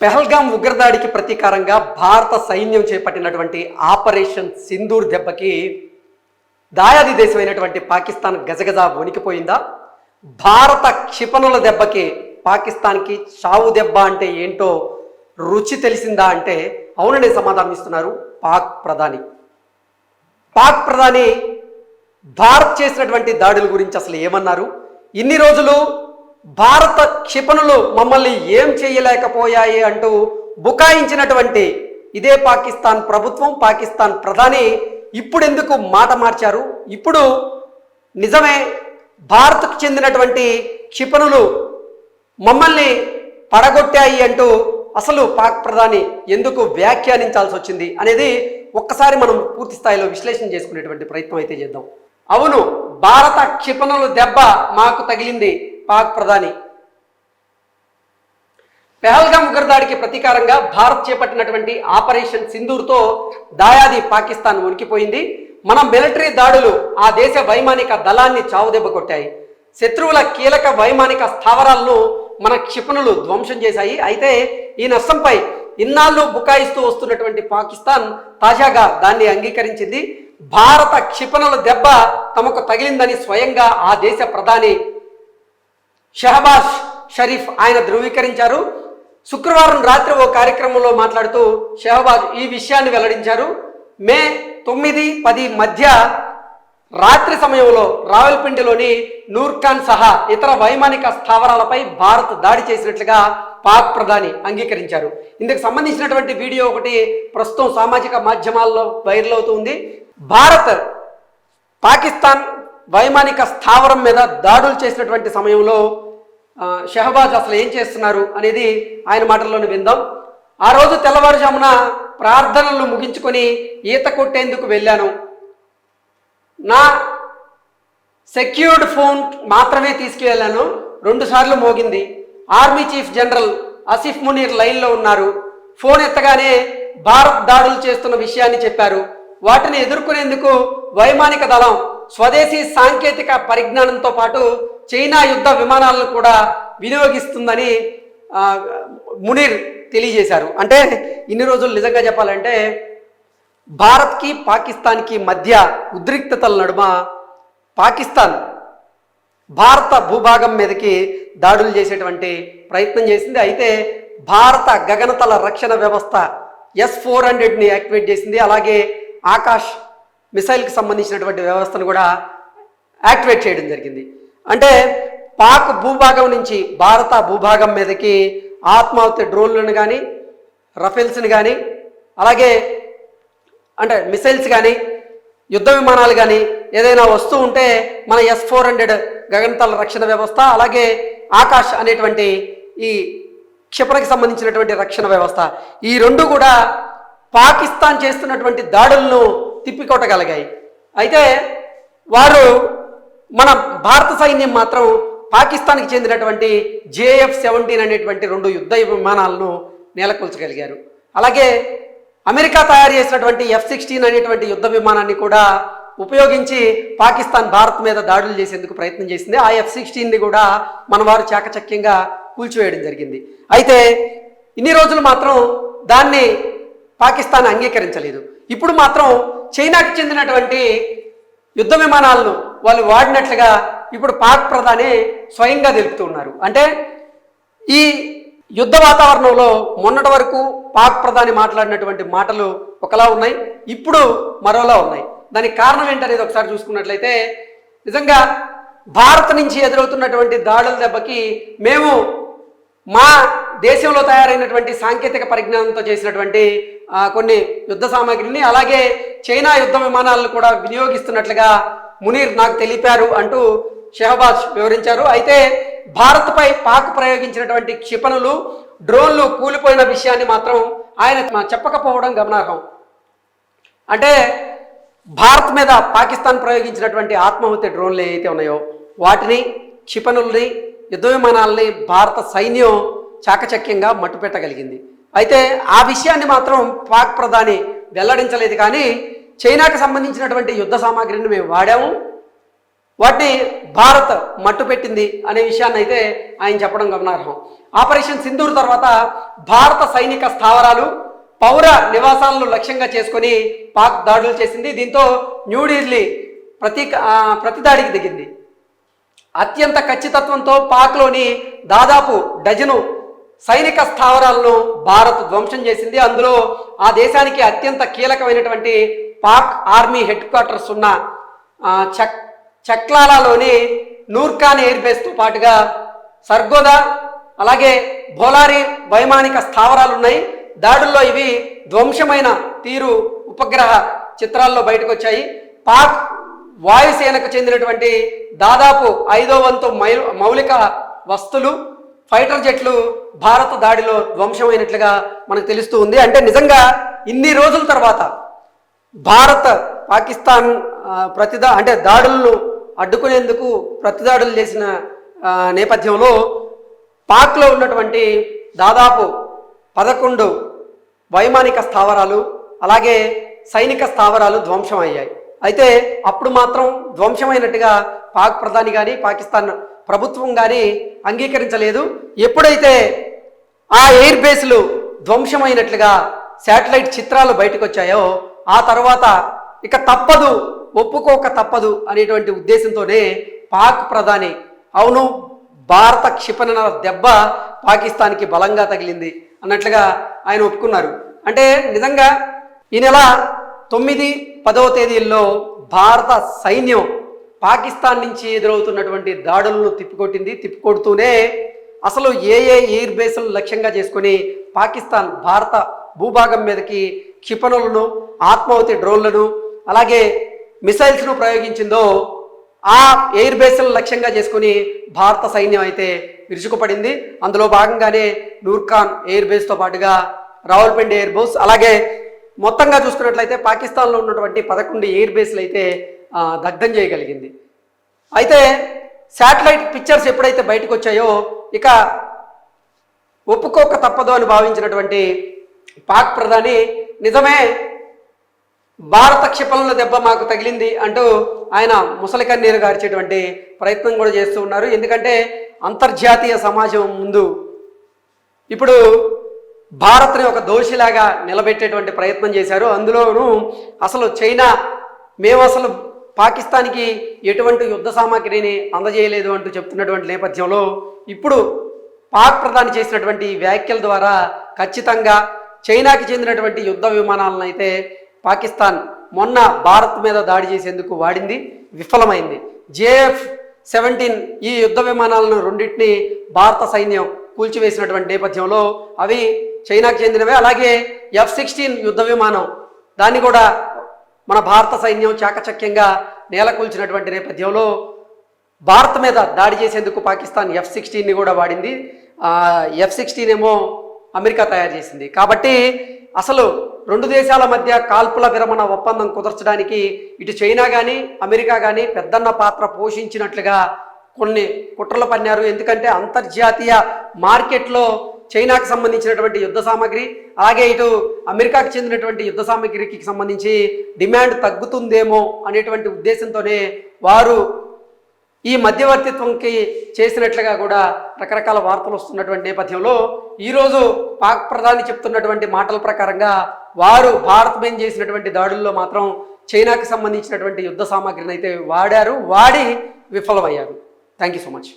పెహల్గాం ఉగ్రదాడికి ప్రతీకారంగా భారత సైన్యం చేపట్టినటువంటి ఆపరేషన్ సింధూర్ దెబ్బకి దాయాది దేశమైనటువంటి పాకిస్తాన్ గజగజ వణికిపోయిందా? భారత క్షిపణుల దెబ్బకి పాకిస్తాన్కి చావు దెబ్బ అంటే ఏంటో రుచి తెలిసిందా అంటే అవుననే సమాధానం ఇస్తున్నారు పాక్ ప్రధాని. పాక్ ప్రధాని భారత్ చేసినటువంటి దాడుల గురించి అసలు ఏమన్నారు? ఇన్ని రోజులు భారత క్షిపణులు మమ్మల్ని ఏం చేయలేకపోయాయి అంటూ బుకాయించినటువంటి ఇదే పాకిస్తాన్ ప్రభుత్వం పాకిస్తాన్ ప్రధాని ఇప్పుడెందుకు మాట మార్చారు? ఇప్పుడు నిజమే భారత్కు చెందినటువంటి క్షిపణులు మమ్మల్ని పడగొట్టాయి అంటూ అసలు పాక్ ప్రధాని ఎందుకు వ్యాఖ్యానించాల్సి వచ్చింది అనేది ఒక్కసారి మనం పూర్తి స్థాయిలో విశ్లేషణ చేసుకునేటువంటి ప్రయత్నం అయితే చేద్దాం. అవును భారత క్షిపణులు దెబ్బ మాకు తగిలింది. పాక్ ప్రధాని. పెహల్గాం ఉగ్రదాడికి ప్రతీకారంగా భారత్ చేపట్టినటువంటి ఆపరేషన్ సింధూర్తో దాయాది పాకిస్తాన్ ఉనికిపోయింది మన మిలిటరీ దాడులు ఆ దేశ వైమానిక దళాన్ని చావుదెబ్బ కొట్టాయి. శత్రువుల కీలక వైమానిక స్థావరాలను మన క్షిపణులు ధ్వంసం చేశాయి. అయితే ఈ నష్టంపై ఇన్నాళ్ళు బుకాయిస్తూ వస్తున్నటువంటి పాకిస్తాన్ తాజాగా దాన్ని అంగీకరించింది. భారత క్షిపణుల దెబ్బ తమకు తగిలిందని స్వయంగా ఆ దేశ ప్రధాని షహబాజ్ షరీఫ్ ఆయన ధృవీకరించారు. శుక్రవారం రాత్రి ఓ కార్యక్రమంలో మాట్లాడుతూ షహబాజ్ ఈ విషయాన్ని వెల్లడించారు. మే తొమ్మిది పది మధ్య రాత్రి సమయంలో రావల్పిండిలోని నూర్ఖాన్ సహా ఇతర వైమానిక స్థావరాలపై భారత్ దాడి చేసినట్లుగా పాక్ ప్రధాని అంగీకరించారు. ఇందుకు సంబంధించినటువంటి వీడియో ఒకటి ప్రస్తుతం సామాజిక మాధ్యమాల్లో వైరల్ అవుతుంది భారత్ పాకిస్తాన్ వైమానిక స్థావరం మీద దాడులు చేసినటువంటి సమయంలో షెహబాజ్ షహబాజ్ అసలు ఏం చేస్తున్నారు అనేది ఆయన మాటల్లోనే విందాం. ఆ రోజు తెల్లవారుజామున ప్రార్థనలు ముగించుకొని ఈత కొట్టేందుకు వెళ్ళాను. నా సెక్యూర్డ్ ఫోన్ మాత్రమే తీసుకువెళ్ళాను రెండుసార్లు మోగింది. Army chief general Asif Munir లైన్లో ఉన్నారు. ఫోన్ ఎత్తగానే భారత్ దాడులు చేస్తున్న విషయాన్ని చెప్పారు. వాటిని ఎదుర్కొనేందుకు వైమానిక దళం స్వదేశీ సాంకేతిక పరిజ్ఞానంతో పాటు చైనా యుద్ధ విమానాలను కూడా వినియోగిస్తుందని మునీర్ తెలియజేశారు. అంటే ఇన్ని రోజులు నిజంగా చెప్పాలంటే భారత్కి పాకిస్తాన్కి మధ్య ఉద్రిక్తతల నడుమ పాకిస్తాన్ భారత భూభాగం మీదకి దాడులు చేసేటువంటి ప్రయత్నం చేసింది. అయితే భారత గగనతల రక్షణ వ్యవస్థ ఎస్ ఫోర్ హండ్రెడ్ని యాక్టివేట్ చేసింది. అలాగే ఆకాష్ మిసైల్కి సంబంధించినటువంటి వ్యవస్థను కూడా యాక్టివేట్ చేయడం జరిగింది. అంటే పాక్ భూభాగం నుంచి భారత భూభాగం మీదకి ఆత్మాహుతి డ్రోన్లను కానీ రఫెల్స్ని కానీ అలాగే అంటే మిసైల్స్ కానీ యుద్ధ విమానాలు కానీ ఏదైనా వస్తూ ఉంటే మన ఎస్ ఫోర్ హండ్రెడ్ గగనతల రక్షణ వ్యవస్థ అలాగే ఆకాష్ అనేటువంటి ఈ క్షిపణికి సంబంధించినటువంటి రక్షణ వ్యవస్థ. ఈ రెండు కూడా పాకిస్తాన్ చేస్తున్నటువంటి దాడులను తిప్పికొట్టగలిగాయి. అయితే వారు మన భారత సైన్యం మాత్రం పాకిస్తాన్కి చెందినటువంటి జేఎఫ్ సెవెంటీన్ అనేటువంటి రెండు యుద్ధ విమానాలను నేలకొల్చగలిగారు. అలాగే అమెరికా తయారు చేసినటువంటి ఎఫ్ సిక్స్టీన్ అనేటువంటి యుద్ధ విమానాన్ని కూడా ఉపయోగించి పాకిస్తాన్ భారత్ మీద దాడులు చేసేందుకు ప్రయత్నం చేసింది. ఆ ఎఫ్ సిక్స్టీన్ని కూడా మన వారు చాకచక్యంగా కూల్చివేయడం జరిగింది. అయితే ఇన్ని రోజులు మాత్రం దాన్ని పాకిస్తాన్ అంగీకరించలేదు. ఇప్పుడు మాత్రం చైనాకి చెందినటువంటి యుద్ధ విమానాలను వాళ్ళు వాడినట్లుగా ఇప్పుడు పాక్ ప్రధాని స్వయంగా తెలుపుతూ ఉన్నారు. అంటే ఈ యుద్ధ వాతావరణంలో మొన్నటి వరకు పాక్ ప్రధాని మాట్లాడినటువంటి మాటలు ఒకలా ఉన్నాయి ఇప్పుడు మరోలా ఉన్నాయి. దానికి కారణం ఏంటనేది ఒకసారి చూసుకున్నట్లయితే నిజంగా భారత్ నుంచి ఎదురవుతున్నటువంటి దాడుల దెబ్బకి మేము మా దేశంలో తయారైనటువంటి సాంకేతిక పరిజ్ఞానంతో చేసినటువంటి కొన్ని యుద్ధ సామాగ్రిని అలాగే చైనా యుద్ధ విమానాలను కూడా వినియోగిస్తున్నట్లుగా మునీర్ నాకు తెలిపారు అంటూ షెహబాజ్ వివరించారు. అయితే భారత్పై పాక్ ప్రయోగించినటువంటి క్షిపణులు డ్రోన్లు కూలిపోయిన విషయాన్ని మాత్రం ఆయన చెప్పకపోవడం గమనార్హం. అంటే భారత్ మీద పాకిస్తాన్ ప్రయోగించినటువంటి ఆత్మహత్య డ్రోన్లు ఏవైతే ఉన్నాయో వాటిని క్షిపణుల్ని యుద్ధ విమానాలని భారత సైన్యం చాకచక్యంగా మట్టుపెట్టగలిగింది. అయితే ఆ విషయాన్ని మాత్రం పాక్ ప్రధాని వెల్లడించలేదు కానీ చైనాకు సంబంధించినటువంటి యుద్ధ సామాగ్రిని మేము వాడాము. వాటిని భారత్ మట్టు పెట్టింది అనే విషయాన్ని అయితే ఆయన చెప్పడం గమనార్హం. ఆపరేషన్ సింధూర్ తర్వాత భారత సైనిక స్థావరాలు పౌర నివాసాలను లక్ష్యంగా చేసుకొని పాక్ దాడులు చేసింది. దీంతో న్యూఢిల్లీ ప్రతి ప్రతిదాడికి దిగింది. అత్యంత ఖచ్చితత్వంతో పాక్లోని దాదాపు డజను సైనిక స్థావరాలను భారత్ ధ్వంసం చేసింది. అందులో ఆ దేశానికి అత్యంత కీలకమైనటువంటి పాక్ ఆర్మీ హెడ్ క్వార్టర్స్ ఉన్న చక్ చక్లాలాలోని నూర్ఖాన్ ఎయిర్ బేస్తో పాటుగా సర్గోదా అలాగే బోలారి వైమానిక స్థావరాలు ఉన్నాయి. దాడుల్లో ఇవి ధ్వంసమైన తీరు ఉపగ్రహ చిత్రాల్లో బయటకు వచ్చాయి పాక్ వాయుసేనకు చెందినటువంటి దాదాపు ఐదో వంతు మైలు మౌలిక వస్తులు ఫైటర్ జెట్లు భారత దాడిలో ధ్వంసమైనట్లుగా మనకు తెలుస్తూ ఉంది. అంటే నిజంగా ఇన్ని రోజుల తర్వాత భారత పాకిస్తాన్ ప్రతిదా అంటే దాడులను అడ్డుకునేందుకు ప్రతిదాడులు చేసిన నేపథ్యంలో పాక్లో ఉన్నటువంటి దాదాపు పదకొండు వైమానిక స్థావరాలు అలాగే సైనిక స్థావరాలు ధ్వంసం అయ్యాయి అయితే అప్పుడు మాత్రం ధ్వంసమైనట్టుగా పాక్ ప్రధాని కానీ పాకిస్తాన్ ప్రభుత్వం కానీ అంగీకరించలేదు. ఎప్పుడైతే ఆ ఎయిర్ బేస్లు ధ్వంసమైనట్లుగా శాటిలైట్ చిత్రాలు బయటకు వచ్చాయో ఆ తర్వాత ఇక తప్పదు ఒప్పుకోక తప్పదు అనేటువంటి ఉద్దేశంతోనే పాక్ ప్రధాని అవును భారత క్షిపణుల దెబ్బ పాకిస్తాన్కి బలంగా తగిలింది అన్నట్లుగా ఆయన ఒప్పుకున్నారు. అంటే నిజంగా ఈ నెల తొమ్మిది పదవ తేదీల్లో భారత సైన్యం పాకిస్తాన్ నుంచి ఎదురవుతున్నటువంటి దాడులను తిప్పికొట్టింది తిప్పికొడుతూనే అసలు ఏ ఏ ఎయిర్ బేస్లను లక్ష్యంగా చేసుకొని పాకిస్తాన్ భారత భూభాగం మీదకి క్షిపణులను ఆత్మాహుతి డ్రోన్లను అలాగే మిసైల్స్ను ప్రయోగించిందో ఆ ఎయిర్ బేస్లను లక్ష్యంగా చేసుకుని భారత సైన్యం అయితే విరుచుకుపడింది. అందులో భాగంగానే నూర్ఖాన్ ఎయిర్ బేస్తో పాటుగా రావుల్పిండి ఎయిర్ బేస్ అలాగే మొత్తంగా చూసుకున్నట్లయితే పాకిస్తాన్లో ఉన్నటువంటి పదకొండు ఎయిర్ బేస్లు అయితే దగ్ధం చేయగలిగింది. అయితే శాటిలైట్ పిక్చర్స్ ఎప్పుడైతే బయటకు వచ్చాయో ఇక ఒప్పుకోక తప్పదు అని భావించినటువంటి పాక్ ప్రధాని నిజమే భారత క్షిపణుల దెబ్బ మాకు తగిలింది అంటూ ఆయన ముసలి కన్నీరు గార్చేటువంటి ప్రయత్నం కూడా చేస్తూ ఉన్నారు. ఎందుకంటే అంతర్జాతీయ సమాజం ముందు ఇప్పుడు భారత్ని ఒక దోషిలాగా నిలబెట్టేటువంటి ప్రయత్నం చేశారు. అందులోనూ అసలు చైనా మేము అసలు పాకిస్తాన్కి ఎటువంటి యుద్ధ సామాగ్రిని అందజేయలేదు అంటూ చెప్తున్నటువంటి నేపథ్యంలో ఇప్పుడు పాక్ ప్రధాని చేసినటువంటి వ్యాఖ్యల ద్వారా ఖచ్చితంగా చైనాకి చెందినటువంటి యుద్ధ విమానాలను అయితే పాకిస్తాన్ మొన్న భారత్ మీద దాడి చేసేందుకు వాడింది విఫలమైంది. జేఎఫ్ సెవెంటీన్ ఈ యుద్ధ విమానాలను రెండింటిని భారత సైన్యం కూల్చివేసినటువంటి నేపథ్యంలో అవి చైనాకు చెందినవే. అలాగే ఎఫ్ సిక్స్టీన్ యుద్ధ విమానం దాన్ని కూడా మన భారత సైన్యం చాకచక్యంగా నేలకూల్చినటువంటి నేపథ్యంలో భారత్ మీద దాడి చేసేందుకు పాకిస్తాన్ ఎఫ్ సిక్స్టీన్ని కూడా వాడింది. ఎఫ్ సిక్స్టీన్ ఏమో అమెరికా తయారు చేసింది. కాబట్టి అసలు రెండు దేశాల మధ్య కాల్పుల విరమణ ఒప్పందం కుదర్చడానికి ఇటు చైనా కానీ అమెరికా కానీ పెద్దన్న పాత్ర పోషించినట్లుగా కొన్ని కుట్రలు పన్నారు. ఎందుకంటే అంతర్జాతీయ మార్కెట్లో చైనాకు సంబంధించినటువంటి యుద్ధ సామాగ్రి అలాగే ఇటు అమెరికాకు చెందినటువంటి యుద్ధ సామాగ్రికి సంబంధించి డిమాండ్ తగ్గుతుందేమో అనేటువంటి ఉద్దేశంతోనే వారు ఈ మధ్యవర్తిత్వంకి చేసినట్లుగా కూడా రకరకాల వార్తలు వస్తున్నటువంటి నేపథ్యంలో ఈరోజు పాక్ ప్రధాని చెప్తున్నటువంటి మాటల ప్రకారంగా వారు భారత్ మీద చేసినటువంటి దాడుల్లో మాత్రం చైనాకు సంబంధించినటువంటి యుద్ధ సామాగ్రిని అయితే వాడారు వాడి విఫలమయ్యారు. Thank you so much